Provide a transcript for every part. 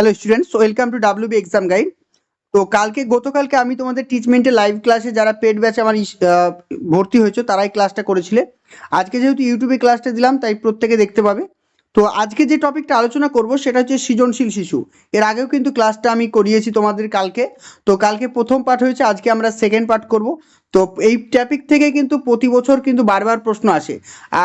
Hello students welcome to WB exam guide তো কালকে, গতকালকে আমি তোমাদের ট্রিটমেন্টে লাইভ ক্লাসে যারা পেড ব্যাচ আমার ভর্তি হয়েছে, তারাই ক্লাসটা করেছিলে। আজকে যেহেতু ইউটিউবে ক্লাসটা দিলাম, তাই প্রত্যেকে দেখতে পাবে। তো আজকে যে টপিকটা আলোচনা করব, সেটা হচ্ছে সৃজনশীল শিশু। এর আগেও কিন্তু ক্লাসটা আমি করিয়েছি তোমাদের কালকে। তো কালকে প্রথম পার্ট হয়েছে, আজকে আমরা সেকেন্ড পার্ট করব। তো এই টপিক থেকে কিন্তু প্রতি বছর কিন্তু বারবার প্রশ্ন আসে।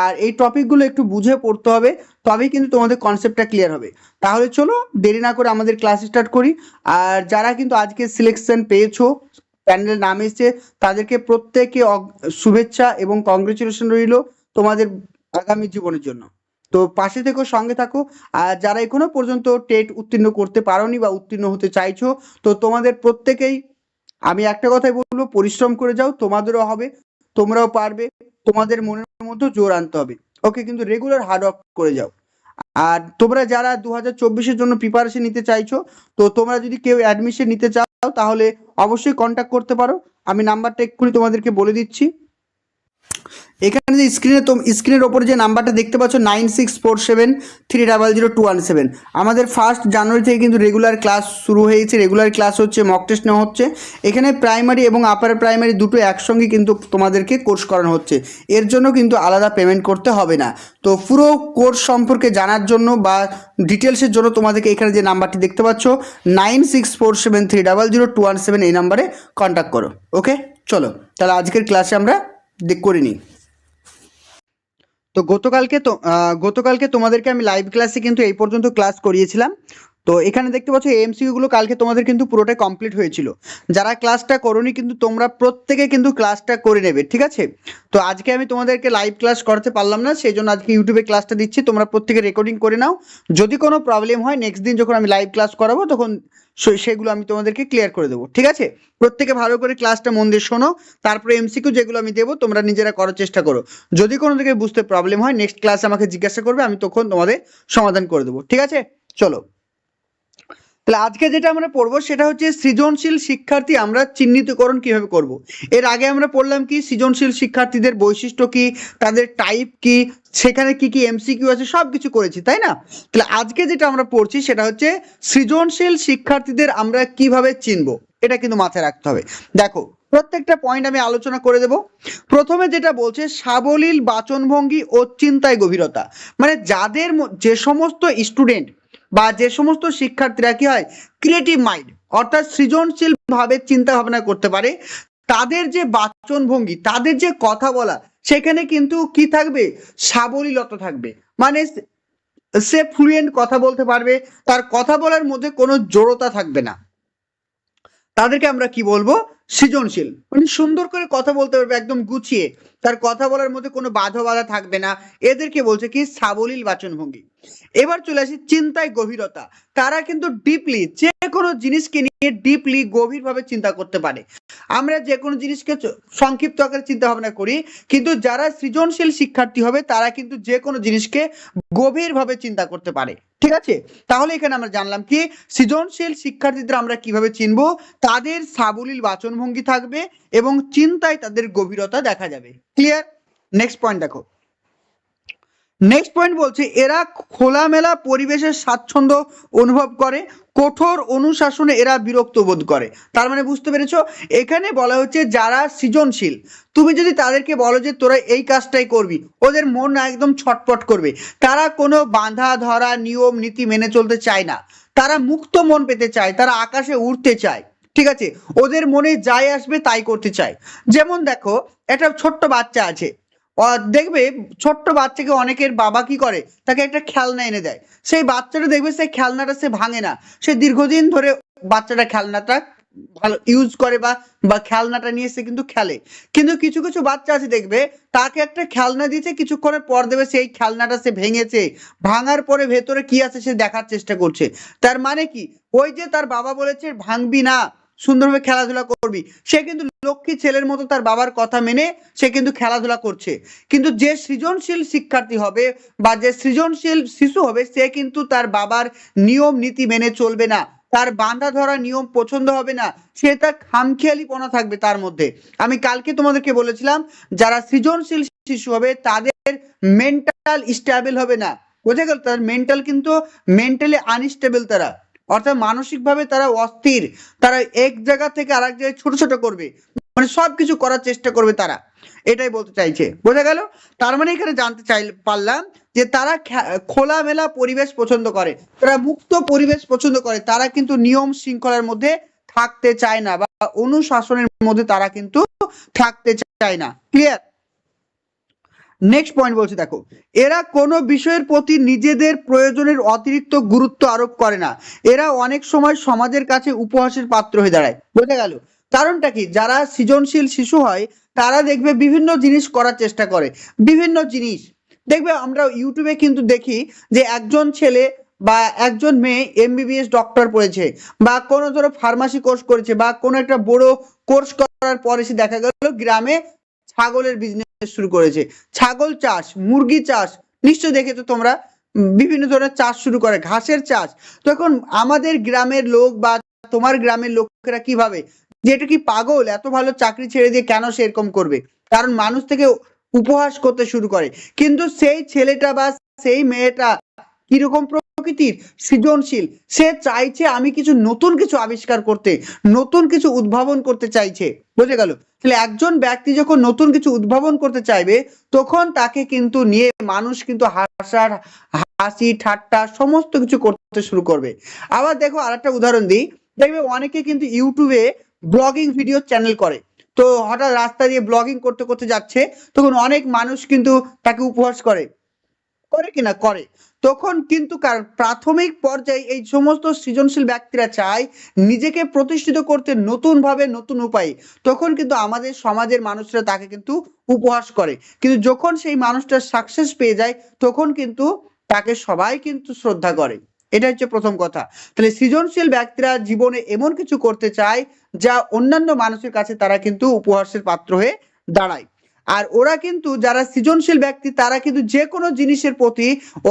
আর এই টপিকগুলো একটু বুঝে পড়তে হবে, তবেই কিন্তু তোমাদের কনসেপ্টটা ক্লিয়ার হবে। তাহলে চলো, দেরি না করে আমাদের ক্লাস স্টার্ট করি। আর যারা কিন্তু আজকে সিলেকশন পেয়েছ, প্যানেলের নাম এসছে, তাদেরকে প্রত্যেকে শুভেচ্ছা এবং কংগ্রেচুলেশন রইল তোমাদের আগামী জীবনের জন্য। তো পাশে থেকো সঙ্গে থাকো। আর যারা এখনও পর্যন্ত টেট উত্তীর্ণ করতে পারোনি বা উত্তীর্ণ হতে চাইছো, তো তোমাদের প্রত্যেকেই আমি একটা কথাই বলব, পরিশ্রম করে যাও, তোমাদেরও হবে, তোমরাও পারবে, তোমাদের মনের মধ্যে জোর আনতে হবে। ওকে, কিন্তু রেগুলার হার্ড ওয়ার্ক করে যাও। আর তোমরা যারা দু হাজার চব্বিশের জন্য প্রিপারেশন নিতে চাইছো, তো তোমরা যদি কেউ অ্যাডমিশন নিতে চাও, তাহলে অবশ্যই কন্ট্যাক্ট করতে পারো। আমি নাম্বারটা এক্ষুনি তোমাদেরকে বলে দিচ্ছি। এখানে যে স্ক্রিনে তো স্ক্রিনের ওপরে যে নাম্বারটা দেখতে পাচ্ছ nine six four seven three double zero two one seven আমাদের ফার্স্ট জানুয়ারি থেকে কিন্তু রেগুলার ক্লাস শুরু হয়েছে রেগুলার ক্লাস হচ্ছে মক টেস্ট নেওয়া হচ্ছে। এখানে প্রাইমারি এবং আপার প্রাইমারি দুটো একসঙ্গে কিন্তু তোমাদেরকে কোর্স করানো হচ্ছে। এর জন্য কিন্তু আলাদা পেমেন্ট করতে হবে না। তো পুরো কোর্স সম্পর্কে জানার জন্য বা ডিটেলসের জন্য তোমাদেরকে এখানে যে নাম্বারটি দেখতে পাচ্ছ nine six four seven three double zero two one seven এই নাম্বারে কন্ট্যাক্ট করো। ওকে চলো, তাহলে আজকের ক্লাসে আমরা করে নিই তো গতকালকে তো গতকালকে তোমাদেরকে আমি লাইভ ক্লাসে কিন্তু এই পর্যন্ত ক্লাস করিয়েছিলাম। তো এখানে দেখতে পাচ্ছ এমসিকিউ গুলো কালকে তোমাদের কিন্তু পুরোটাই কমপ্লিট হয়েছিল। যারা ক্লাসটা করোনি কিন্তু তোমরা প্রত্যেকে কিন্তু ক্লাসটা করে নেবে, ঠিক আছে? তো আজকে আমি তোমাদেরকে লাইভ ক্লাস করতে পারলাম না সেই জন্য আজকে ইউটিউবে ক্লাসটা দিচ্ছি, তোমরা প্রত্যেকে রেকর্ডিং করে নাও। যদি কোনো প্রবলেম হয় নেক্সট দিন যখন আমি লাইভ ক্লাস করাবো, তখন সেগুলো আমি তোমাদেরকে ক্লিয়ার করে দেবো, ঠিক আছে? প্রত্যেকে ভালো করে ক্লাসটা মন দিয়ে শোনো, তারপরে এমসিকিউ যেগুলো আমি দেবো, তোমরা নিজেরা করার চেষ্টা করো। যদি কোনো দিকে বুঝতে প্রবলেম হয় নেক্সট ক্লাস আমাকে জিজ্ঞাসা করবে, আমি তখন তোমাদের সমাধান করে দেবো, ঠিক আছে? চলো। তাহলে আজকে যেটা আমরা পড়ব সেটা হচ্ছে সৃজনশীল শিক্ষার্থী আমরা চিহ্নিতকরণ কীভাবে করব। এর আগে আমরা পড়লাম কি সৃজনশীল শিক্ষার্থীদের বৈশিষ্ট্য কি, তাদের টাইপ কি, সেখানে কি কি এমসিকিউ আছে সব কিছু করেছি, তাই না? তাহলে আজকে যেটা আমরা পড়ছি সেটা হচ্ছে সৃজনশীল শিক্ষার্থীদের আমরা কীভাবে চিনব? এটা কিন্তু মাথায় রাখতে হবে। দেখো, প্রত্যেকটা পয়েন্ট আমি আলোচনা করে দেব। প্রথমে যেটা বলছে, সাবলীল বাচনভঙ্গি ও চিন্তায় গভীরতা। মানে যাদের যে সমস্ত স্টুডেন্ট বা যে সমস্ত শিক্ষার্থীরা কি হয় ক্রিয়েটিভ মাইন্ড অর্থাৎ সৃজনশীল ভাবে চিন্তা ভাবনা করতে পারে, তাদের যে বাচন ভঙ্গি তাদের যে কথা বলা, সেখানে কিন্তু কি থাকবে? সাবলীলতা থাকবে। মানে সে ফ্লুয়েন্ট কথা বলতে পারবে, তার কথা বলার মধ্যে কোনো জড়তা থাকবে না। তাদেরকে আমরা কি বলব? সৃজনশীল। মানে সুন্দর করে কথা বলতে পারবে, একদম গুছিয়ে। তার কথা বলার মধ্যে কোনো বাধা বাধা থাকবে না। এদেরকে বলছে কি, সাবলীল বাচনভঙ্গি। এবার চলে আসি চিন্তায় গভীরতা। তারা কিন্তু ডিপলি যে কোনো জিনিসকে নিয়ে ডিপলি গভীরভাবে চিন্তা করতে পারে। আমরা যে কোনো জিনিসকে সংক্ষিপ্ত আকারে চিন্তা ভাবনা করি, কিন্তু যারা সৃজনশীল শিক্ষার্থী হবে, তারা কিন্তু যে কোনো জিনিসকে গভীরভাবে চিন্তা করতে পারে। ঠিক আছে? তাহলে এখানে আমরা জানলাম কি, সৃজনশীল শিক্ষার্থীদের আমরা কীভাবে চিনবো? তাদের সাবলীল বাচনভঙ্গি থাকবে এবং চিন্তায় তাদের গভীরতা দেখা যাবে। ক্লিয়ার নেক্সট পয়েন্ট দেখো। নেক্সট পয়েন্ট বলছে, এরা খোলামেলা পরিবেশের স্বাচ্ছন্দ্য অনুভব করে, কঠোর অনুশাসনে এরা বিরক্ত বোধ করে। তার মানে বুঝতে পেরেছ? এখানে বলা হচ্ছে যারা সৃজনশীল, তুমি যদি তাদেরকে বলো যে তোরা এই কাজটাই করবি, ওদের মন একদম ছটপট করবে। তারা কোনো বাঁধা ধরা নিয়ম নীতি মেনে চলতে চায় না। তারা মুক্ত মন পেতে চায়, তারা আকাশে উড়তে চায়। ঠিক আছে? ওদের মনে যাই আসবে তাই করতে চায়। যেমন দেখো একটা ছোট্ট বাচ্চা আছে। দেখবে ছোট্ট বাচ্চাকে অনেকের বাবা কি করে? তাকে একটা খেলনা এনে দেয়। সেই বাচ্চাটা দেখবে সেই খেলনাটা সে ভাঙে না। সে দীর্ঘদিন ধরে বাচ্চাটা খেলনাটা ভালো ইউজ করে বা বা খেলনাটা নিয়ে সে কিন্তু খেলে। কিন্তু কিছু কিছু বাচ্চা আছে দেখবে, তাকে একটা খেলনা দিয়েছে, কিছুক্ষণের পর দেবে সেই খেলনাটা সে ভেঙেছে। ভাঙার পরে ভেতরে কি আছে সে দেখার চেষ্টা করছে। তার মানে কি? ওই যে তার বাবা বলেছে, ভাঙবি না। সুন্দরভাবে খেলাধুলা করবি। সে কিন্তু লক্ষ্মী ছেলের মতো তার বাবার কথা মেনে সে কিন্তু খেলাধুলা করছে। কিন্তু যে সৃজনশীল শিক্ষার্থী হবে বা যে সৃজনশীল শিশু হবে, সে কিন্তু তার বাবার নিয়ম নীতি মেনে চলবে না। তার বাঁধা ধরা নিয়ম পছন্দ হবে না। সে তার খামখেয়ালিপনা থাকবে তার মধ্যে। আমি কালকে তোমাদেরকে বলেছিলাম, যারা সৃজনশীল শিশু হবে, তাদের মেন্টাল স্টেবল হবে না। বোঝা গেল? তার মেন্টাল কিন্তু মেন্টালি আনস্টেবল তারা। অর্থাৎ মানসিকভাবে তারা অস্থির, তারা এক জায়গা থেকে আরেক জায়গায় ছোট ছোট করবে মানে সব কিছু করার চেষ্টা করবে তারা। এটাই বলতে চাইছে। বোঝা গেল? তার মানে এখানে জানতে চাই পারলাম যে তারা খোলামেলা পরিবেশ পছন্দ করে। তারা মুক্ত পরিবেশ পছন্দ করে। তারা কিন্তু নিয়ম শৃঙ্খলার মধ্যে থাকতে চায় না বা অনুশাসনের মধ্যে তারা কিন্তু থাকতে চায় না। ক্লিয়ার নেক্সট পয়েন্ট বলছে, দেখো, এরা কোনো বিষয়ের প্রতি নিজেদের প্রয়োজনের অতিরিক্ত গুরুত্ব আরোপ করে না। এরা অনেক সময় সমাজের কাছে উপহাসের পাত্র হয়ে দাঁড়ায়। বোঝা গেল? কারণটা কি? যারা সৃজনশীল শিশু হয়, তারা দেখবে বিভিন্ন জিনিস করার চেষ্টা করে। বিভিন্ন জিনিস। দেখবে, আমরা ইউটিউবে কিন্তু দেখি যে একজন ছেলে বা একজন মেয়ে এমবিবিএস ডক্টর পড়েছে বা কোনো ধরো ফার্মাসি কোর্স করেছে বা কোনো একটা বড় কোর্স করার পরে সে দেখা গেল, গ্রামে ছাগলের বিজনেস শুরু করেছে। ছাগল চাষ, মুরগি চাষ নিশ্চয় দেখেছ তোমরা বিভিন্ন ধরনের চাষ শুরু করে, ঘাসের চাষ। তখন আমাদের গ্রামের লোক বা তোমার গ্রামের লোকেরা কীভাবে? যে এটা কি পাগল? এত ভালো চাকরি ছেড়ে দিয়ে কেন সে এরকম করবে? কারণ মানুষ থেকে উপহাস করতে শুরু করে। কিন্তু সেই ছেলেটা বা সেই মেয়েটা কীরকম প্রকৃতির সৃজনশীল। সে চাইছে আমি কিছু নতুন কিছু আবিষ্কার করতে, নতুন কিছু উদ্ভাবন করতে চাইছে। বুঝে গেল? তাহলে একজন ব্যক্তি যখন নতুন কিছু উদ্ভাবন করতে চাইবে, তখন তাকে কিন্তু নিয়ে মানুষ কিন্তু হাসার, হাসি, ঠাট্টা সমস্ত কিছু করতে শুরু করবে। আবার দেখো আরেকটা উদাহরণ দিই। দেখবে অনেকে কিন্তু ইউটিউবে ব্লগিং ভিডিও চ্যানেল করে। তো হঠাৎ রাস্তা দিয়ে ব্লগিং করতে করতে যাচ্ছে, তখন অনেক মানুষ কিন্তু তাকে উপহাস করে। করে কিনা করে। তখন কিন্তু কার- প্রাথমিক পর্যায়ে এই সমস্ত সৃজনশীল ব্যক্তিরা চায় নিজেকে প্রতিষ্ঠিত করতে নতুন ভাবে নতুন উপায়ে। তখন কিন্তু আমাদের সমাজের মানুষরা তাকে কিন্তু উপহাস করে। কিন্তু যখন সেই মানুষটা সাকসেস পেয়ে যায়, তখন কিন্তু তাকে সবাই কিন্তু শ্রদ্ধা করে। এটা হচ্ছে প্রথম কথা। তাহলে সৃজনশীল ব্যক্তিরা জীবনে এমন কিছু করতে চায়, যা অন্যান্য মানুষের কাছে তারা কিন্তু উপহাসের পাত্র হয়ে দাঁড়ায়। আর ওরা কিন্তু যারা সৃজনশীল ব্যক্তি, তারা কিন্তু যে কোনো জিনিসের প্রতি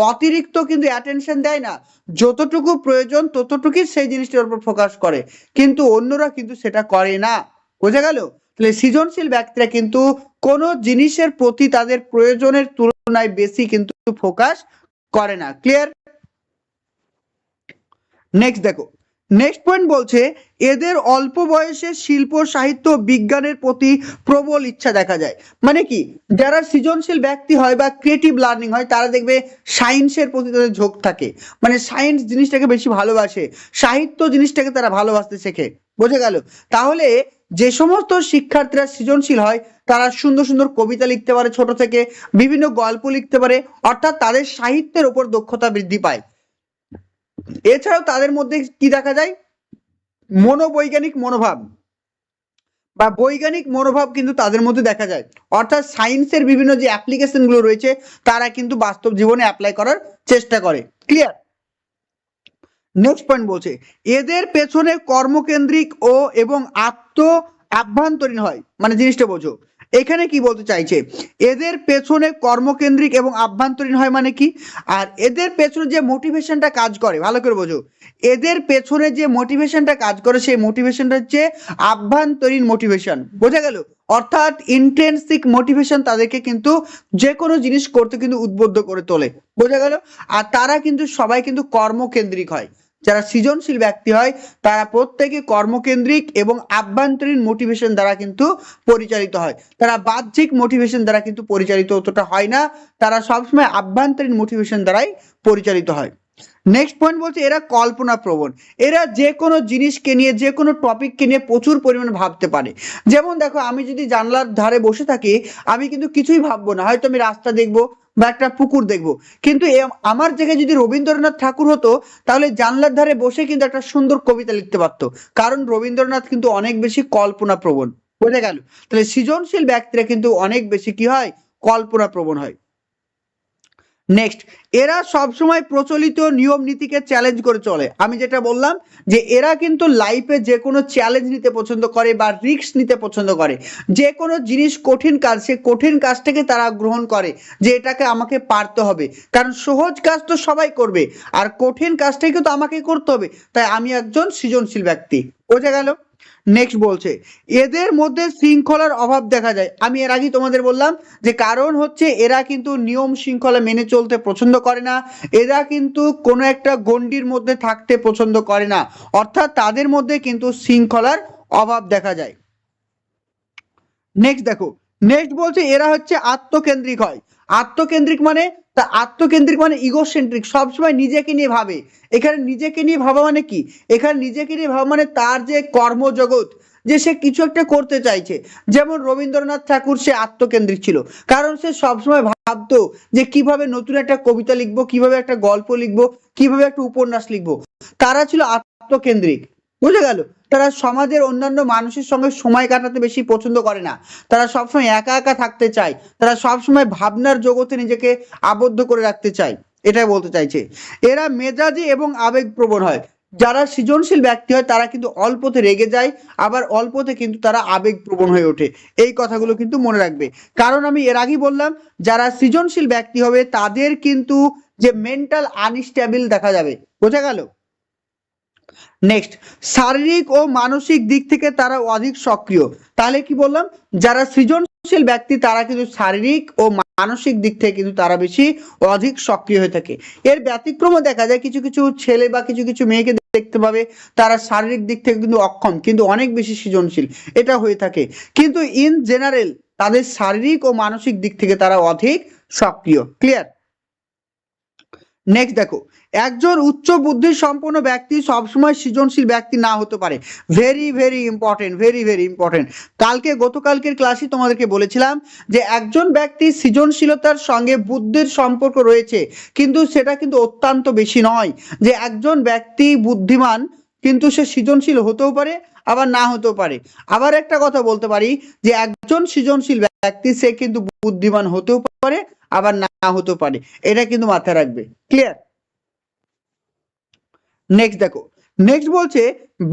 অতিরিক্ত কিন্তু অ্যাটেনশন দেয় না। যতটুকু প্রয়োজন ততটুকুই সেই জিনিসটার উপর ফোকাস করে। কিন্তু অন্যরা কিন্তু সেটা করে না। বোঝা গেল? তাহলে সৃজনশীল ব্যক্তিরা কিন্তু কোনো জিনিসের প্রতি তাদের প্রয়োজনের তুলনায় বেশি কিন্তু ফোকাস করে না। ক্লিয়ার নেক্সট দেখো। নেক্সট পয়েন্ট বলছে, এদের অল্প বয়সে শিল্প, সাহিত্য, বিজ্ঞানের প্রতি প্রবল ইচ্ছা দেখা যায়। মানে কি, যারা সৃজনশীল ব্যক্তি হয় বা ক্রিয়েটিভ লার্নিং হয়, তারা দেখবে সায়েন্সের প্রতি তাদের ঝোঁক থাকে। মানে সায়েন্স জিনিসটাকে বেশি ভালোবাসে, সাহিত্য জিনিসটাকে তারা ভালোবাসতে শেখে। বোঝা গেল? তাহলে যে সমস্ত শিক্ষার্থীরা সৃজনশীল হয়, তারা সুন্দর সুন্দর কবিতা লিখতে পারে ছোট থেকে, বিভিন্ন গল্প লিখতে পারে, অর্থাৎ তাদের সাহিত্যের ওপর দক্ষতা বৃদ্ধি পায়। এছাড়াও তাদের মধ্যে কি দেখা যায়? মনোবৈজ্ঞানিক মনোভাব বা বৈজ্ঞানিক মনোভাব কিন্তু তাদের মধ্যে দেখা যায়। অর্থাৎ সায়েন্সের বিভিন্ন যে অ্যাপ্লিকেশনগুলো রয়েছে, তারা কিন্তু বাস্তব জীবনে অ্যাপ্লাই করার চেষ্টা করে। ক্লিয়ার নেক্সট পয়েন্ট বলছে, এদের পেছনে কর্মকেন্দ্রিক ও এবং আত্ম আভ্যন্তরীণ হয়। মানে জিনিসটা বোঝো। এখানে কি বলতে চাইছে? এদের পেছনে কর্মকেন্দ্রিক এবং আভ্যন্তরীণ হয় মানে কি? আর এদের পেছনে যে মোটিভেশনটা কাজ করে, ভালো করে বোঝো। এদের পেছনে যে মোটিভেশনটা কাজ করে, সেই মোটিভেশনটা হচ্ছে আভ্যন্তরীণ মোটিভেশন বোঝা গেল? অর্থাৎ ইন্টেন্সিক মোটিভেশন তাদেরকে কিন্তু যে কোনো জিনিস করতে কিন্তু উদ্বুদ্ধ করে তোলে। বোঝা গেল? আর তারা কিন্তু সবাই কিন্তু কর্মকেন্দ্রিক হয়। যারা সৃজনশীল ব্যক্তি হয়, তারা প্রত্যেকে কর্মকেন্দ্রিক এবং আভ্যন্তরীণ মোটিভেশন দ্বারা কিন্তু পরিচালিত হয়। তারা বাহ্যিক মোটিভেশন দ্বারা কিন্তু পরিচালিত অতটা হয় না, তারা সবসময় আভ্যন্তরীণ মোটিভেশন দ্বারাই পরিচালিত হয়। নেক্সট পয়েন্ট বলছে, এরা কল্পনা প্রবণ এরা যে কোনো জিনিসকে নিয়ে যে কোনো টপিককে নিয়ে প্রচুর পরিমাণে ভাবতে পারে। যেমন দেখো, আমি যদি জানলার ধারে বসে থাকি, আমি কিন্তু কিছুই ভাববো না। হয়তো আমি রাস্তা দেখব বা একটা পুকুর দেখব। কিন্তু আমার জায়গায় যদি রবীন্দ্রনাথ ঠাকুর হতো, তাহলে জানলার ধারে বসে কিন্তু একটা সুন্দর কবিতা লিখতে পারত। কারণ রবীন্দ্রনাথ কিন্তু অনেক বেশি কল্পনা প্রবণ বোঝা গেল? তাহলে সৃজনশীল ব্যক্তিরা কিন্তু অনেক বেশি কি হয়? কল্পনা প্রবণ হয়। নেক্সট এরা সবসময় প্রচলিত নিয়ম নীতিকে চ্যালেঞ্জ করে চলে। আমি যেটা বললাম যে, এরা কিন্তু লাইফে যে কোনো চ্যালেঞ্জ নিতে পছন্দ করে বা রিস্ক নিতে পছন্দ করে। যে কোনো জিনিস কঠিন কাজ, সে কঠিন কাজ কাজটাকে তারা গ্রহণ করে, যে এটাকে আমাকে পারতে হবে। কারণ সহজ কাজ তো সবাই করবে, আর কঠিন কাজটাকে তো আমাকে করতে হবে। তাই আমি একজন সৃজনশীল ব্যক্তি। বোঝা গেল? নেক্সট বলছে, এদের মধ্যে শৃঙ্খলার অভাব দেখা যায়। আমি এর আগেই তোমাদের বললাম যে কারণ হচ্ছে এরা কিন্তু নিয়ম শৃঙ্খলা মেনে চলতে পছন্দ করে না, এরা কিন্তু কোনো একটা গণ্ডির মধ্যে থাকতে পছন্দ করে না। অর্থাৎ তাদের মধ্যে কিন্তু শৃঙ্খলার অভাব দেখা যায়। নেক্সট দেখো নেক্সট বলছে এরা হচ্ছে আত্মকেন্দ্রিক হয়। আত্মকেন্দ্রিক মানে তা আত্মকেন্দ্রিক মানে ইগোসেন্ট্রিক সবসময় নিজেকে নিয়ে ভাবে। এখানে নিজেকে নিয়ে ভাবা মানে কি? এখানে নিজেকে নিয়ে ভাবা মানে তার যে কর্মজগৎ, যে সে কিছু একটা করতে চাইছে। যেমন রবীন্দ্রনাথ ঠাকুর সে আত্মকেন্দ্রিক ছিল। কারণ সে সবসময় ভাবতো যে কীভাবে নতুন একটা কবিতা লিখব, কীভাবে একটা গল্প লিখব, কীভাবে একটা উপন্যাস লিখব। তারা ছিল আত্মকেন্দ্রিক। বুঝে গেল? তারা সমাজের অন্যান্য মানুষের সঙ্গে সময় কাটাতে বেশি পছন্দ করে না। তারা সবসময় একা একা থাকতে চায়। তারা সবসময় ভাবনার জগতে নিজেকে আবদ্ধ করে রাখতে চায়। এটাই বলতে চাইছে। এরা মেজাজি এবং আবেগপ্রবণ হয়। যারা সৃজনশীল ব্যক্তি হয়, তারা কিন্তু অল্পতে রেগে যায়, আবার অল্পতে কিন্তু তারা আবেগপ্রবণ হয়ে ওঠে। এই কথাগুলো কিন্তু মনে রাখবে। কারণ আমি এর আগেই বললাম, যারা সৃজনশীল ব্যক্তি হবে, তাদের কিন্তু যে মেন্টাল আনস্টেবল দেখা যাবে। বোঝা গেল? নেক্সট শারীরিক ও মানসিক দিক থেকে তারা অধিক সক্রিয়। তাহলে কি বললাম? যারা সৃজনশীল ব্যক্তি, তারা কিন্তু শারীরিক ও মানসিক দিক থেকে কিন্তু তারা বেশি অধিক সক্রিয় হয়ে থাকে। এর ব্যতিক্রমও দেখা যায়, কিছু কিছু ছেলে বা কিছু কিছু মেয়েকে দেখতে পাবে, তারা শারীরিক দিক থেকে কিন্তু অক্ষম, কিন্তু অনেক বেশি সৃজনশীল। এটা হয়ে থাকে। কিন্তু ইন জেনারেল তাদের শারীরিক ও মানসিক দিক থেকে তারা অধিক সক্রিয়। ক্লিয়ার নেক্সট দেখো, একজন উচ্চ বুদ্ধি সম্পন্ন ব্যক্তি সবসময় সৃজনশীল ব্যক্তি না হতে পারে। Very very important very very important কালকে, গতকালকের ক্লাসে তোমাদেরকে বলেছিলাম যে একজন ব্যক্তি সৃজনশীলতার সঙ্গে বুদ্ধির সম্পর্ক রয়েছে, কিন্তু সেটা কিন্তু অত্যন্ত বেশি নয় যে একজন ব্যক্তি বুদ্ধিমান, কিন্তু সে সৃজনশীল হতেও পারে, আবার না হতেও পারে। আবার একটা কথা বলতে পারি যে একজন সৃজনশীল ব্যক্তি, সে কিন্তু বুদ্ধিমান হতেও পারে, আবার না হতেও পারে। এটা কিন্তু মাথায় রাখবে। ক্লিয়ার নেক্সট দেখো। নেক্সট বলছে,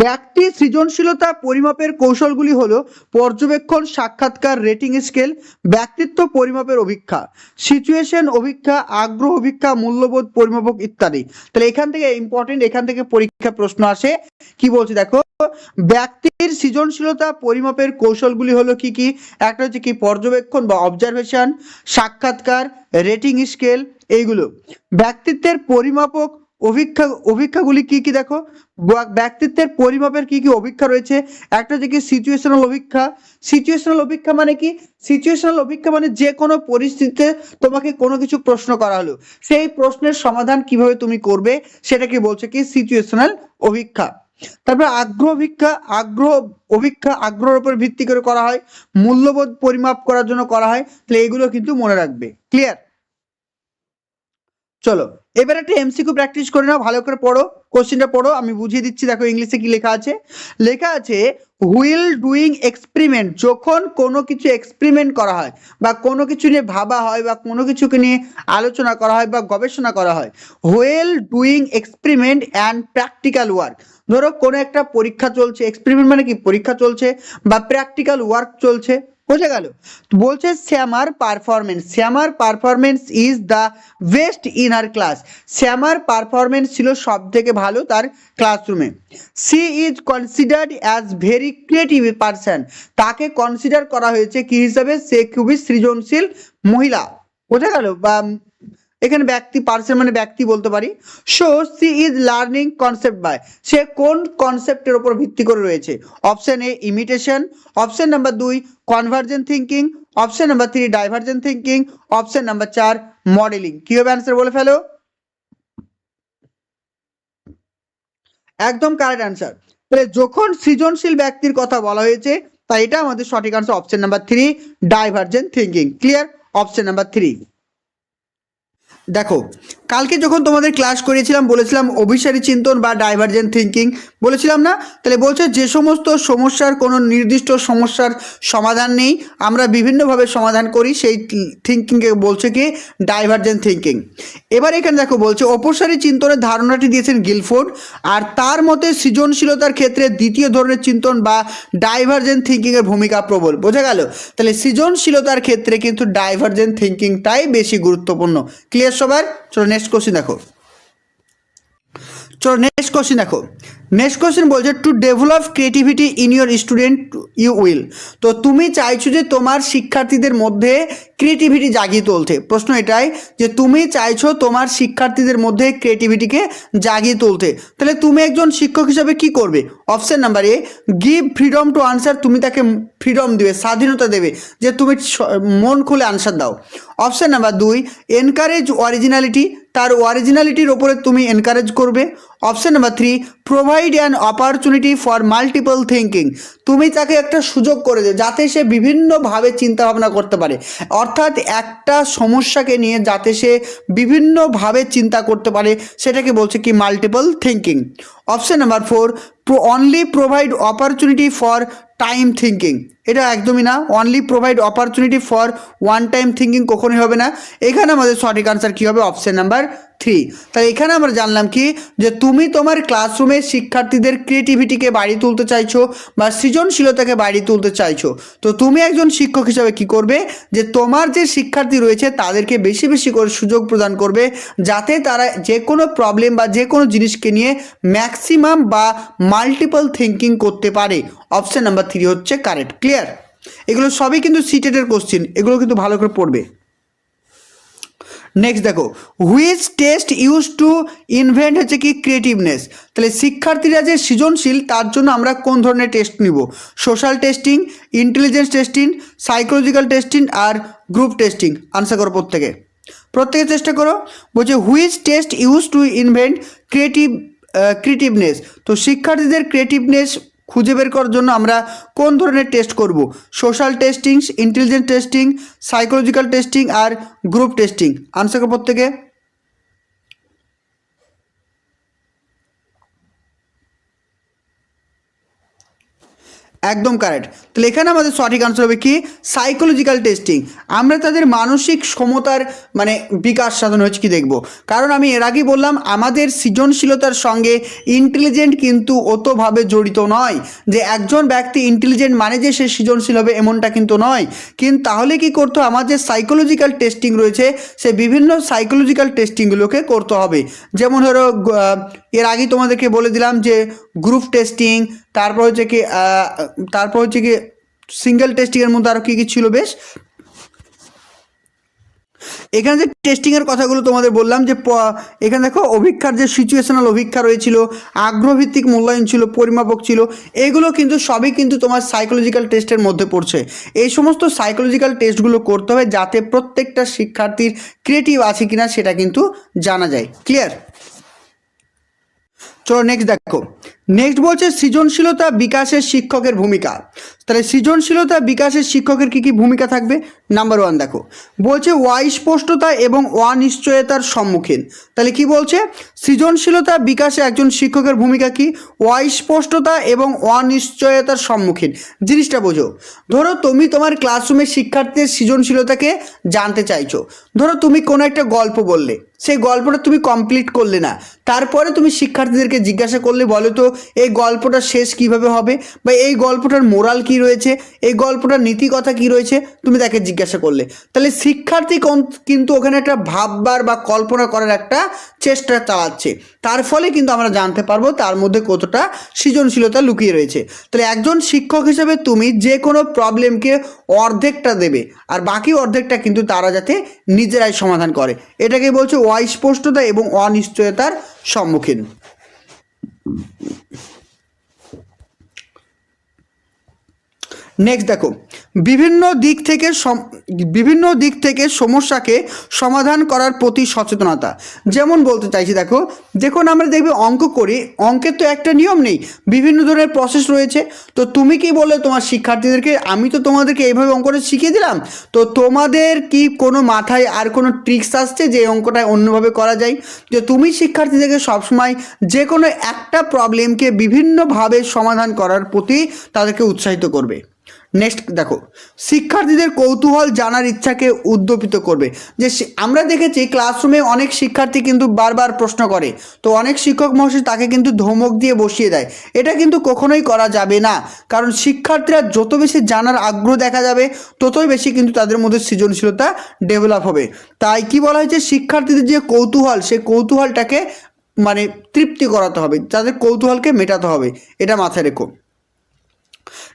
ব্যক্তি সৃজনশীলতা পরিমাপের কৌশলগুলি হলো পর্যবেক্ষণ, সাক্ষাৎকার রেটিং স্কেল ব্যক্তিত্ব পরিমাপের অভিক্ষা সিচুয়েশন অভিক্ষা, আগ্রহ অভিক্ষা, মূল্যবোধ পরিমাপক ইত্যাদি। তাহলে এখান থেকে ইম্পর্টেন্ট এখান থেকে পরীক্ষা প্রশ্ন আসে। কি বলছে দেখো? ব্যক্তির সৃজনশীলতা পরিমাপের কৌশলগুলি হলো কি কি? একটা হচ্ছে কি পর্যবেক্ষণ বা অবজারভেশন সাক্ষাৎকার রেটিং স্কেল এইগুলো। ব্যক্তিত্বের পরিমাপক অভিক্ষা, অভিক্ষাগুলি কি কি দেখো? ব্যক্তিত্বের পরিমাপের কি কি অভিক্ষা রয়েছে? একটা হচ্ছে কি সিচুয়েশনাল অভিক্ষা। সিচুয়েশনাল অভিক্ষা মানে কি? সিচুয়েশনাল অভিক্ষা মানে যে কোনো পরিস্থিতিতে তোমাকে কোনো কিছু প্রশ্ন করা হলো। সেই প্রশ্নের সমাধান কীভাবে তুমি করবে সেটাকে বলছে কি? সিচুয়েশনাল অভিক্ষা। তারপরে আগ্রহ অভিক্ষা। আগ্রহ অভিক্ষা আগ্রহের উপর ভিত্তি করে করা হয়। মূল্যবোধ পরিমাপ করার জন্য করা হয়। তাহলে এগুলো কিন্তু মনে রাখবে। ক্লিয়ার চলো, এবার একটা এমসিকিউ প্র্যাকটিস করে নাও, ভালো করে পড়ো কোশ্চেনটা পড়ো, আমি বুঝিয়ে দিচ্ছি, দেখো ইংলিশে কি লেখা আছে। লেখা আছে হুইল ডুইং এক্সপেরিমেন্ট যখন কোনো কিছু এক্সপেরিমেন্ট করা হয়, বা কোনো কিছু নিয়ে ভাবা হয়, বা কোনো কিছুকে নিয়ে আলোচনা করা হয়, বা গবেষণা করা হয় while doing experiment and practical work ধরো কোনো একটা পরীক্ষা চলছে এক্সপেরিমেন্ট মানে কি? পরীক্ষা চলছে, বা প্র্যাকটিক্যাল ওয়ার্ক চলছে বোঝা গেল। বলছে, শ্যামার performance শ্যামার performance is the best in our class শ্যামার performance ছিল সব থেকে ভালো তার ক্লাসরুমে she is considered as very creative person তাকে কনসিডার করা হয়েছে কি হিসাবে? সে খুবই সৃজনশীল মহিলা। বোঝা গেল? বা এখানে ব্যক্তি পার্সন মানে ব্যক্তি বলতে পারি। So she is learning concept by সে কোন কনসেপ্টের উপর ভিত্তি করে রয়েছে? Option A imitation option number দুই convergent thinking option number three divergent thinking option number চার মডেলিং কি হবে অ্যান্সার বলে ফেলো? একদম কারেক্ট অ্যান্সার তাহলে যখন সৃজনশীল ব্যক্তির কথা বলা হয়েছে, তাই এটা আমাদের সঠিক answer option number three divergent thinking clear option number three দেখো, কালকে যখন তোমাদের ক্লাস করিয়েছিলাম বলেছিলাম অভিসারী চিন্তন বা ডাইভার্জেন্ট থিঙ্কিং বলেছিলাম না? তাহলে বলছে যে সমস্ত সমস্যার কোনো নির্দিষ্ট সমস্যার সমাধান নেই, আমরা বিভিন্নভাবে সমাধান করি, সেই থিঙ্কিংকে বলছে কি? ডাইভার্জেন্ট থিঙ্কিং এবার এখানে দেখো, বলছে অপসারী চিন্তনের ধারণাটি দিয়েছেন গিলফোর্ড, আর তার মতে সৃজনশীলতার ক্ষেত্রে দ্বিতীয় ধরনের চিন্তন বা ডাইভার্জেন্ট থিঙ্কিংয়ের ভূমিকা প্রবল। বোঝা গেল? তাহলে সৃজনশীলতার ক্ষেত্রে কিন্তু ডাইভার্জেন্ট থিঙ্কিংটাই বেশি গুরুত্বপূর্ণ। ক্লিয়ার সবার চলো নেক্সট কোশ্চেন দেখো। চলো নেক্সট কোশ্চেন দেখো। নেক্সট কোয়েশ্চেন বলছে to develop creativity in your student you will তো তুমি চাইছো যে তোমার শিক্ষার্থীদের মধ্যে ক্রিয়েটিভিটি জাগিয়ে তুলতে। প্রশ্ন এটাই যে তুমি চাইছো তোমার শিক্ষার্থীদের মধ্যে ক্রিয়েটিভিটিকে জাগিয়ে তুলতে। তাহলে তুমি একজন শিক্ষক হিসাবে কি করবে? Option number A give freedom to answer তুমি তাকে ফ্রিডম দেবে, স্বাধীনতা দেবে, যে তুমি মন খুলে আনসার দাও। অপশন নাম্বার দুই এনকারেজ অরিজিনালিটি তার অরিজিনালিটির ওপরে তুমি এনকারেজ করবে। Option number three provide an opportunity for multiple thinking তুমি তাকে একটা সুযোগ করে দেবে যাতে সে বিভিন্নভাবে চিন্তা ভাবনা করতে পারে। অর্থাৎ একটা সমস্যাকে নিয়ে যাতে সে বিভিন্নভাবে চিন্তা করতে পারে, সেটাকে বলছে কি multiple thinking option number four only provide opportunity for time thinking এটা একদমই না। Only provide opportunity for one time thinking কখনোই হবে না। এখানে আমাদের সঠিক আনসার কী হবে? অপশান নাম্বার থ্রি তাই এখানে আমরা জানলাম কি? যে তুমি তোমার ক্লাসরুমে শিক্ষার্থীদের ক্রিয়েটিভিটিকে বাড়িয়ে তুলতে চাইছো বা সৃজনশীলতাকে বাড়িয়ে তুলতে চাইছো। তো তুমি একজন শিক্ষক হিসাবে কি করবে? যে তোমার যে শিক্ষার্থী রয়েছে, তাদেরকে বেশি বেশি করে সুযোগ প্রদান করবে যাতে তারা যে কোনো প্রবলেম বা যে কোনো জিনিসকে নিয়ে ম্যাক্সিমাম বা মাল্টিপল থিঙ্কিং করতে পারে। অপশন নাম্বার থ্রি হচ্ছে কারেক্ট ক্লিয়ার এগুলো সবই কিন্তু সিটেটের কোশ্চিন এগুলো কিন্তু ভালো করে পড়বে। নেক্সট দেখো which test use to invent হচ্ছে কি ক্রিয়েটিভনেস তাহলে শিক্ষার্থীরা যে সৃজনশীল, তার জন্য আমরা কোন ধরনের টেস্ট নিব? Social testing intelligence testing psychological testing আর গ্রুপ টেস্টিং আনসার করো প্রত্যেকে। প্রত্যেকে চেষ্টা করো, বলছে which test use to invent creative creativeness তো শিক্ষার্থীদের ক্রিয়েটিভনেস খুঁজে বের করার জন্য আমরা কোন ধরনের টেস্ট করব? Social testing intelligence testing psychological testing আর গ্রুপ টেস্টিং আনসার প্রত্যেকে। একদম কারেক্ট তাহলে এখানে আমাদের সঠিক আনসার হবে কি? সাইকোলজিক্যাল টেস্টিং আমরা তাদের মানসিক ক্ষমতার মানে বিকাশ সাধন হচ্ছে কি দেখব? কারণ আমি এর আগেই বললাম, আমাদের সৃজনশীলতার সঙ্গে ইন্টেলিজেন্ট কিন্তু অতভাবে জড়িত নয়। যে একজন ব্যক্তি ইন্টেলিজেন্ট মানে যে সে সৃজনশীল হবে এমনটা কিন্তু নয়। কিন্তু তাহলে কি করতে হবে? আমার যে সাইকোলজিক্যাল টেস্টিং রয়েছে, সে বিভিন্ন সাইকোলজিক্যাল টেস্টিংগুলোকে করতে হবে। যেমন ধরো এর আগেই তোমাদেরকে বলে দিলাম যে গ্রুপ টেস্টিং তারপর হচ্ছে কি তারপর হচ্ছে কি সিঙ্গেল টেস্টিংয়ের মধ্যে আরও কী কী ছিল বেশ? এখানে যে টেস্টিংয়ের কথাগুলো তোমাদের বললাম যে এখানে দেখো অভিক্ষার যে সিচুয়েশনাল অভিক্ষা রয়েছিল, আগ্রহভিত্তিক মূল্যায়ন ছিল, পরিমাপক ছিল, এগুলো কিন্তু সবই কিন্তু তোমার সাইকোলজিক্যাল টেস্টের মধ্যে পড়ছে। এই সমস্ত সাইকোলজিক্যাল টেস্টগুলো করতে হবে যাতে প্রত্যেকটা শিক্ষার্থীর ক্রিয়েটিভ আছে কিনা সেটা কিন্তু জানা যায়। ক্লিয়ার চলো নেক্সট দেখো। নেক্সট বলছে সৃজনশীলতা বিকাশের শিক্ষকের ভূমিকা। তাহলে সৃজনশীলতা বিকাশের শিক্ষকের কি কি ভূমিকা থাকবে? নাম্বার ওয়ান দেখো। বলছে অস্পষ্টতা এবং অনিশ্চয়তার সম্মুখীন। তাহলে কি বলছে? সৃজনশীলতা বিকাশে একজন শিক্ষকের ভূমিকা কি? অস্পষ্টতা এবং অনিশ্চয়তার সম্মুখীন। জিনিসটা বোঝো। ধরো তুমি তোমার ক্লাসরুমের শিক্ষার্থীদের সৃজনশীলতাকে জানতে চাইছো। ধরো তুমি কোনো একটা গল্প বললে। সেই গল্পটা তুমি কমপ্লিট করলে না। তারপরে তুমি শিক্ষার্থীদেরকে জিজ্ঞাসা করলে, বলো তো এই গল্পটা শেষ কীভাবে হবে? বা এই গল্পটার মোরাল কি রয়েছে? এই গল্পটার নীতি কথা কি রয়েছে? তুমি তাকে জিজ্ঞাসা করলে। তাহলে শিক্ষার্থী কোন- কিন্তু ওখানে একটা ভাববার বা কল্পনা করার একটা চেষ্টা চালাচ্ছে। তার ফলে কিন্তু আমরা জানতে পারব তার মধ্যে কতটা সৃজনশীলতা লুকিয়ে রয়েছে। তাহলে একজন শিক্ষক হিসেবে তুমি যে কোনো প্রবলেমকে অর্ধেকটা দেবে আর বাকি অর্ধেকটা কিন্তু তারা যাতে নিজেরাই সমাধান করে। এটাকে বলছে অস্পষ্টতা এবং অনিশ্চয়তার সম্মুখীন। নেক্সট দেখো বিভিন্ন দিক থেকে বিভিন্ন দিক থেকে সমস্যাকে সমাধান করার প্রতি সচেতনতা। যেমন বলতে চাইছি, দেখো, দেখুন, আমরা দেখবে অঙ্ক করি, অঙ্কের তো একটা নিয়ম নেই, বিভিন্ন ধরনের প্রসেস রয়েছে। তো তুমি কি বলে তোমার শিক্ষার্থীদেরকে, আমি তো তোমাদেরকে এইভাবে অঙ্কটা শিখিয়ে দিলাম? তো তোমাদের কি কোনো মাথায় আর কোনো ট্রিক্স আসছে যে অঙ্কটা অন্যভাবে করা যায়? যে তুমি শিক্ষার্থীদেরকে সবসময় যে কোনো একটা প্রবলেমকে বিভিন্নভাবে সমাধান করার প্রতি তাদেরকে উৎসাহিত করবে। নেক্সট দেখো, শিক্ষার্থীদের কৌতূহল জানার ইচ্ছাকে উদ্দীপিত করবে। যে আমরা দেখেছি ক্লাসরুমে অনেক শিক্ষার্থী কিন্তু বারবার প্রশ্ন করে। তো অনেক শিক্ষক মহাশয় তাকে কিন্তু ধমক দিয়ে বসিয়ে দেয়। এটা কিন্তু কখনোই করা যাবে না। কারণ শিক্ষার্থীরা যত বেশি জানার আগ্রহ দেখা যাবে, ততই বেশি কিন্তু তাদের মধ্যে সৃজনশীলতা ডেভেলপ হবে। তাই কি বলা হয়েছে? শিক্ষার্থীদের যে কৌতূহল সেই কৌতূহলটাকে মানে তৃপ্তি করাতে হবে। তাদের কৌতূহলকে মেটাতে হবে। এটা মাথায় রেখো।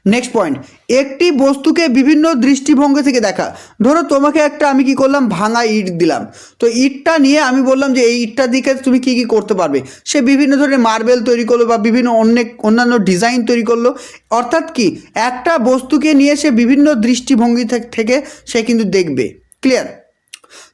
নেক্সট পয়েন্ট একটি বস্তুকে বিভিন্ন দৃষ্টিভঙ্গি থেকে দেখা। ধরো তোমাকে একটা আমি কি করলাম? ভাঙা ইট দিলাম। তো ইটটা নিয়ে আমি বললাম যে এই ইটটা দিকে তুমি কি কি করতে পারবে? সে বিভিন্ন ধরনের মার্বেল তৈরি করল বা বিভিন্ন অনেক অন্যান্য ডিজাইন তৈরি করল। অর্থাৎ কি? একটা বস্তুকে নিয়ে সে বিভিন্ন দৃষ্টিভঙ্গি থেকে সে কিন্তু দেখবে। ক্লিয়ার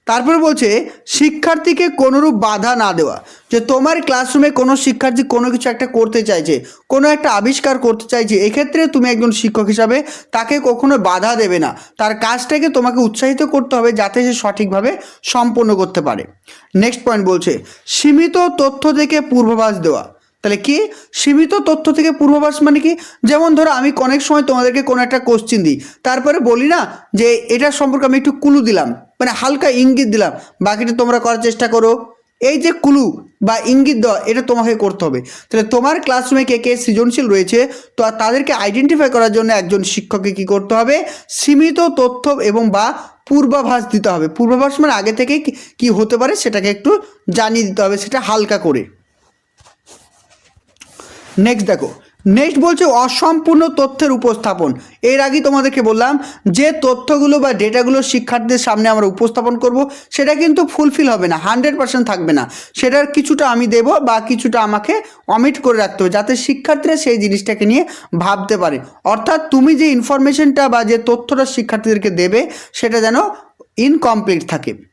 তারপরে বলছে, শিক্ষার্থীকে কোনোরূপ বাধা না দেওয়া। যে তোমার ক্লাসরুমে কোনো শিক্ষার্থী কোনো কিছু একটা করতে চাইছে, কোনো একটা আবিষ্কার করতে চাইছে, এক্ষেত্রে তুমি একজন শিক্ষক হিসাবে তাকে কখনো বাধা দেবে না। তার কাজটাকে তোমাকে উৎসাহিত করতে হবে যাতে সে সঠিকভাবে সম্পন্ন করতে পারে। নেক্সট পয়েন্ট বলছে, সীমিত তথ্য থেকে পূর্বাভাস দেওয়া। তাহলে কি? সীমিত তথ্য থেকে পূর্বাভাস মানে কি? যেমন ধরো আমি অনেক সময় তোমাদেরকে কোনো একটা কোশ্চিন দিই। তারপরে বলি না যে এটার সম্পর্কে আমি একটু কুলু দিলাম। মানে হালকা ইঙ্গিত দিলাম, বাকিটা তোমরা করার চেষ্টা করো। এই যে কুলু বা ইঙ্গিত দেওয়া, এটা তোমাকে করতে হবে। তাহলে তোমার ক্লাসরুমে কে কে সৃজনশীল রয়েছে, তো তাদেরকে আইডেন্টিফাই করার জন্য একজন শিক্ষককে কি করতে হবে? সীমিত তথ্য এবং বা পূর্বাভাস দিতে হবে। পূর্বাভাস মানে আগে থেকে কি- কি হতে পারে সেটাকে একটু জানিয়ে দিতে হবে, সেটা হালকা করে। নেক্সট দেখো নেক্সট বলছে অসম্পূর্ণ তথ্যের উপস্থাপন। এর আগেই তোমাদেরকে বললাম যে তথ্যগুলো বা ডেটাগুলো শিক্ষার্থীদের সামনে আমরা উপস্থাপন করব, সেটা কিন্তু ফুলফিল হবে না, হান্ড্রেড পার্সেন্ট থাকবে না। সেটার কিছুটা আমি দেব বা কিছুটা আমাকে অমিট করে রাখতে হবে, যাতে শিক্ষার্থীরা সেই জিনিসটাকে নিয়ে ভাবতে পারে। অর্থাৎ তুমি যে ইনফরমেশনটা বা যে তথ্যটা শিক্ষার্থীদেরকে দেবে, সেটা যেন ইনকমপ্লিট থাকে।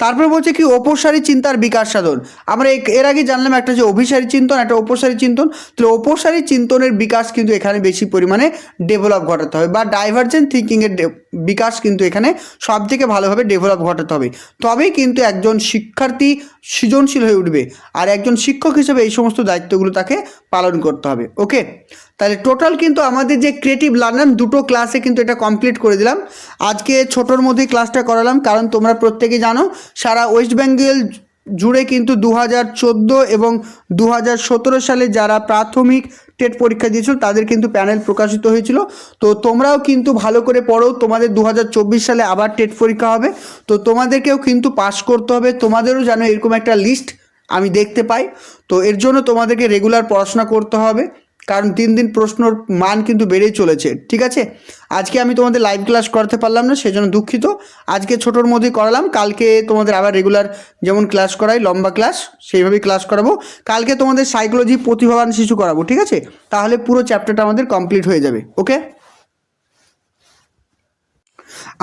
তারপরে বলছে কি, অপসারী চিন্তার বিকাশ সাধন। আমরা এর আগে জানলাম একটা যে অভিসারী চিন্তন, একটা অপসারী চিন্তন। তাহলে অপসারী চিন্তনের বিকাশ কিন্তু এখানে বেশি পরিমাণে ডেভেলপ ঘটাতে হবে বা ডাইভার্জেন্ট থিঙ্কিংয়ের বিকাশ কিন্তু এখানে সব থেকে ভালোভাবে ডেভেলপ ঘটাতে হবে। তবেই কিন্তু একজন শিক্ষার্থী সৃজনশীল হয়ে উঠবে আর একজন শিক্ষক হিসেবে এই সমস্ত দায়িত্বগুলো তাকে পালন করতে হবে। ওকে তাহলে টোটাল কিন্তু আমাদের যে ক্রিয়েটিভ লার্নার দুটো ক্লাসে কিন্তু এটা কমপ্লিট করে দিলাম। আজকে ছোটোর মধ্যেই ক্লাসটা করালাম, কারণ তোমরা প্রত্যেকে জানো, সারা ওয়েস্ট বেঙ্গল জুড়ে কিন্তু দু হাজার চোদ্দ এবং দু হাজার সতেরো সালে যারা প্রাথমিক টেট পরীক্ষা দিয়েছিল, তাদের কিন্তু প্যানেল প্রকাশিত হয়েছিল। তো তোমরাও কিন্তু ভালো করে পড়ো, তোমাদের দু হাজার চব্বিশ সালে আবার টেট পরীক্ষা হবে। তো তোমাদেরকেও কিন্তু পাস করতে হবে, তোমাদেরও যেন এরকম একটা লিস্ট আমি দেখতে পাই। তো এর জন্য তোমাদেরকে রেগুলার পড়াশোনা করতে হবে। কারণ তিন দিন প্রশ্নর মান কিন্তু বেড়েই চলেছে, ঠিক আছে? আজকে আমি তোমাদের লাইভ ক্লাস করতে পারলাম না, সেজন্য দুঃখিত। আজকে ছোটোর মধ্যেই করালাম, কালকে তোমাদের আবার রেগুলার যেমন ক্লাস করাই, লম্বা ক্লাস সেইভাবেই ক্লাস করাবো। কালকে তোমাদের সাইকোলজি প্রতিভাবান শিশু করাবো, ঠিক আছে? তাহলে পুরো চ্যাপ্টারটা আমাদের কমপ্লিট হয়ে যাবে ওকে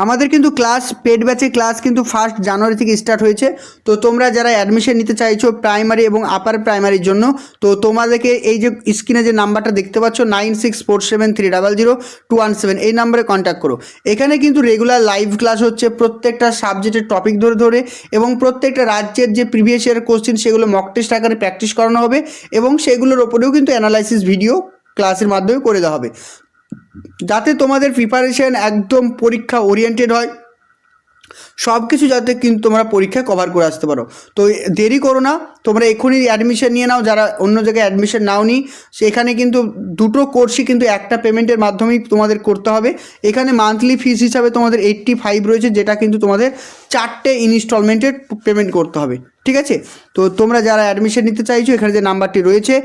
আমাদের কিন্তু ক্লাস পেড ব্যাচে ক্লাস কিন্তু ফার্স্ট জানুয়ারি থেকে স্টার্ট হয়েছে। তো তোমরা যারা অ্যাডমিশন নিতে চাইছো প্রাইমারি এবং আপার প্রাইমারির জন্য, তো তোমাদেরকে এই যে স্ক্রিনে যে নাম্বারটা দেখতে পাচ্ছ nine six four seven three double zero two one seven এই নাম্বারে কন্ট্যাক্ট করো। এখানে কিন্তু রেগুলার লাইভ ক্লাস হচ্ছে, প্রত্যেকটা সাবজেক্টের টপিক ধরে ধরে এবং প্রত্যেকটা রাজ্যের যে প্রিভিয়াস ইয়ার কোশ্চেন সেগুলো মক টেস্ট আকারে প্র্যাকটিস করানো হবে এবং সেগুলোর ওপরেও কিন্তু অ্যানালাইসিস ভিডিও ক্লাসের মাধ্যমে করে দেওয়া হবে। যাতে তোমাদের প্রিপারেশন একদম পরীক্ষা ওরিয়েন্টেড হয়। সব কিছু যাতে কিন্তু তোমরা পরীক্ষায় কভার করে আসতে পারো। তো দেরি করো না, তোমরা এক্ষুনি অ্যাডমিশন নিয়ে নাও, যারা অন্য জায়গায় অ্যাডমিশন নাওনি, সেখানে কিন্তু দুটো কোর্সই কিন্তু একটা পেমেন্টের মাধ্যমেই তোমাদের করতে হবে। এখানে মান্থলি ফিস হিসাবে তোমাদের এইট্টি ফাইভ রয়েছে, যেটা কিন্তু তোমাদের চারটে ইনস্টলমেন্টের পেমেন্ট করতে হবে। ঠিক আছে? তো তোমরা যারা অ্যাডমিশন নিতে চাইছো, এখানে যে নাম্বারটি রয়েছে